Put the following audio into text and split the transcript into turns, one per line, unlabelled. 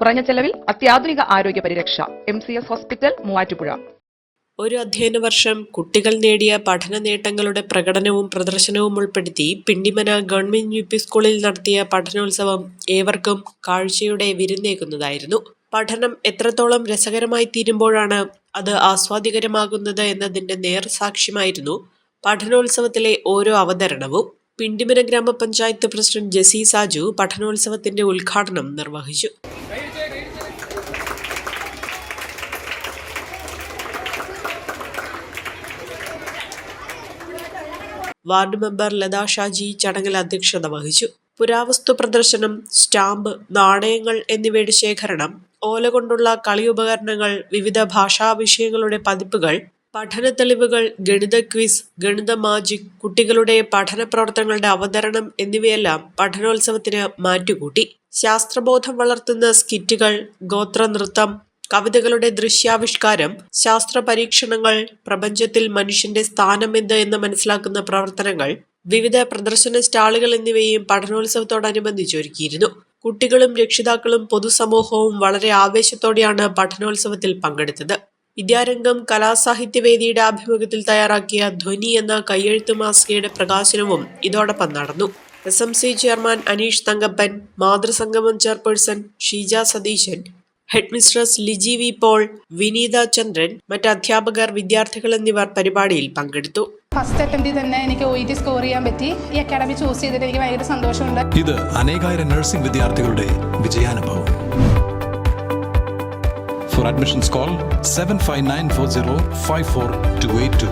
കുറഞ്ഞ ചെലവിൽ അത്യാധുനിക ആരോഗ്യ പരിരക്ഷ. M C S hospital Muvattupuzha.
ഒരു അധ്യയന വർഷം കുട്ടികൾ നേടിയ പഠന നേട്ടങ്ങളുടെ പ്രകടനവും പ്രദർശനവും ഉൾപ്പെടുത്തി പിണ്ടിമന ഗവൺമെന്റ് യു പി സ്കൂളിൽ നടത്തിയ പഠനോത്സവം ഏവർക്കും കാഴ്ചയുടെ വിരുന്നേക്കുന്നതായിരുന്നു പഠനം എത്രത്തോളം രസകരമായി തീരുമ്പോഴാണ് അത് ആസ്വാദികരമാകുന്നത് എന്നതിന്റെ നേർസാക്ഷ്യമായിരുന്നു പഠനോത്സവത്തിലെ ഓരോ അവതരണവും. പിണ്ടിമന ഗ്രാമപഞ്ചായത്ത് പ്രസിഡന്റ് ജെസി സാജു പഠനോത്സവത്തിന്റെ ഉദ്ഘാടനം നിർവഹിച്ചു. വാർഡ് മെമ്പർ ലതാ ഷാജി ചടങ്ങിൽ അധ്യക്ഷത വഹിച്ചു. പുരാവസ്തു പ്രദർശനം സ്റ്റാമ്പ് നാണയങ്ങൾ എന്നിവയുടെ ശേഖരണം ഓല കൊണ്ടുള്ള കളി ഉപകരണങ്ങൾ വിവിധ ഭാഷാ വിഷയങ്ങളുടെ പതിപ്പുകൾ പഠന തെളിവുകൾ ഗണിത ക്വിസ് ഗണിത മാജിക് കുട്ടികളുടെ പഠന പ്രവർത്തനങ്ങളുടെ അവതരണം എന്നിവയെല്ലാം പഠനോത്സവത്തിന് മാറ്റുകൂട്ടി. ശാസ്ത്രബോധം വളർത്തുന്ന സ്കിറ്റുകൾ ഗോത്രനൃത്തം കവിതകളുടെ ദൃശ്യാവിഷ്കാരം ശാസ്ത്ര പരീക്ഷണങ്ങൾ പ്രപഞ്ചത്തിൽ മനുഷ്യന്റെ സ്ഥാനം എന്ത് എന്ന് മനസ്സിലാക്കുന്ന പ്രവർത്തനങ്ങൾ വിവിധ പ്രദർശന സ്റ്റാളുകൾ എന്നിവയും പഠനോത്സവത്തോടനുബന്ധിച്ച് ഒരുക്കിയിരുന്നു. കുട്ടികളും രക്ഷിതാക്കളും പൊതുസമൂഹവും വളരെ ആവേശത്തോടെയാണ് പഠനോത്സവത്തിൽ പങ്കെടുത്തത്. വിദ്യാരംഗം കലാസാഹിത്യവേദിയുടെ ആഭിമുഖ്യത്തിൽ തയ്യാറാക്കിയ ധ്വനി എന്ന കയ്യെഴുത്ത് മാസികയുടെ പ്രകാശനവും ഇതോടൊപ്പം നടന്നു. S M C chairman Aneesh Thankappan മാതൃസംഗമം chairperson Sheeja Satheesan head mistress Liji V Paul Vineetha Chandran മറ്റ് അധ്യാപകർ വിദ്യാർത്ഥികൾ എന്നിവർ പരിപാടിയിൽ പങ്കെടുത്തു.
ഫസ്റ്റ് അറ്റംപ്റ്റിൽ തന്നെ എനിക്ക് ഒ ടി സ്കോർ ചെയ്യാൻ പറ്റി. ഈ അക്കാഡമി ചൂസ് ചെയ്തിട്ട് എനിക്ക് ഭയങ്കര സന്തോഷമുണ്ട്.
ഇത് അനേകായിരം നഴ്സിംഗ് വിദ്യാർത്ഥികളുടെ വിജയാനുഭവം. For admissions call seven five nine four zero five four two eight two